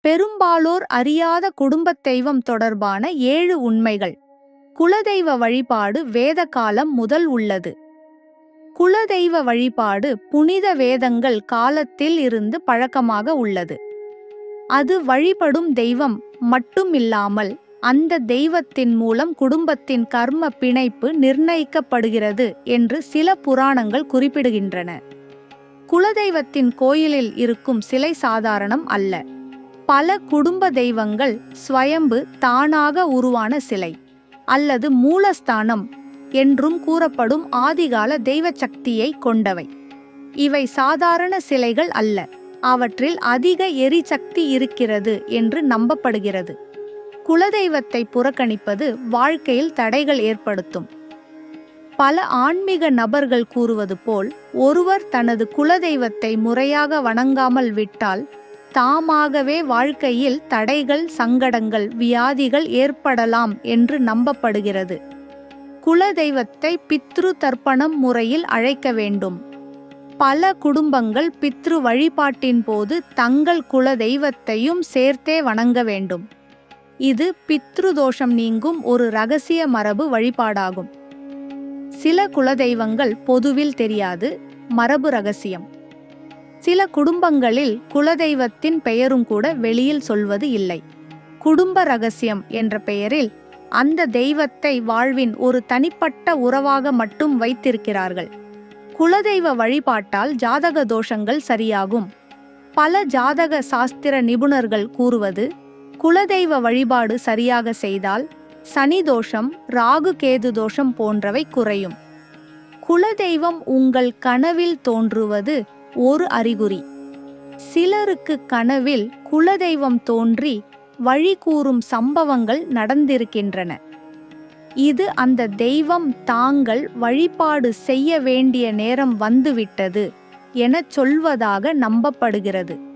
பெரும்பாலோர் அறியாத குடும்பத் தெய்வம் தொடர்பான ஏழு உண்மைகள். குலதெய்வ வழிபாடு வேத காலம் முதல் உள்ளது. குலதெய்வ வழிபாடு புனித வேதங்கள் காலத்தில் இருந்து பழக்கமாக உள்ளது. அது வழிபடும் தெய்வம் மட்டுமில்லாமல் அந்த தெய்வத்தின் மூலம் குடும்பத்தின் கர்ம பிணைப்பு நிர்ணயிக்கப்படுகிறது என்று சில புராணங்கள் குறிப்பிடுகின்றன. குலதெய்வத்தின் கோயிலில் இருக்கும் சிலை சாதாரணம் அல்ல. பல குடும்ப தெய்வங்கள் ஸ்வயம்பு தானாக உருவான சிலை அல்லது மூலஸ்தானம் என்றும் கூறப்படும் ஆதிகால தெய்வ சக்தியை கொண்டவை. இவை சாதாரண சிலைகள் அல்ல அவற்றில் அதிக எரிசக்தி இருக்கிறது என்று நம்பப்படுகிறது. குலதெய்வத்தை புறக்கணிப்பது வாழ்க்கையில் தடைகள் ஏற்படுத்தும். பல ஆன்மீக நபர்கள் கூறுவது போல் ஒருவர் தனது குலதெய்வத்தை முறையாக வணங்காமல் விட்டால் தாமாகவே வாழ்க்கையில் தடைகள் சங்கடங்கள் வியாதிகள் ஏற்படலாம் என்று நம்பப்படுகிறது. குலதெய்வத்தை பித்ரு தர்ப்பணம் முறையில் அழைக்க வேண்டும். பல குடும்பங்கள் பித்ரு வழிபாட்டின் போது தங்கள் குலதெய்வத்தையும் சேர்த்தே வணங்க வேண்டும். இது பித்ரு தோஷம் நீங்கும் ஒரு ரகசிய மரபு வழிபாடாகும். சில குலதெய்வங்கள் பொதுவில் தெரியாது மரபு ரகசியம். சில குடும்பங்களில் குலதெய்வத்தின் பெயரும் கூட வெளியில் சொல்வது இல்லை. குடும்ப ரகசியம் என்ற பெயரில் அந்த தெய்வத்தை வாழ்வின் ஒரு தனிப்பட்ட உறவாக மட்டும் வைத்திருக்கிறார்கள். குலதெய்வ வழிபாட்டால் ஜாதக தோஷங்கள் சரியாகும். பல ஜாதக சாஸ்திர நிபுணர்கள் கூறுவது குலதெய்வ வழிபாடு சரியாக செய்தால் சனி தோஷம் ராகு கேது தோஷம் போன்றவை குறையும். குலதெய்வம் உங்கள் கனவில் தோன்றுவது ஒரு அறிகுறி. சிலருக்கு கனவில் குலதெய்வம் தோன்றி வழி கூறும் சம்பவங்கள் நடந்திருக்கின்றன. இது அந்த தெய்வம் தாங்கள் வழிபாடு செய்ய வேண்டிய நேரம் வந்துவிட்டது எனச் சொல்வதாக நம்பப்படுகிறது.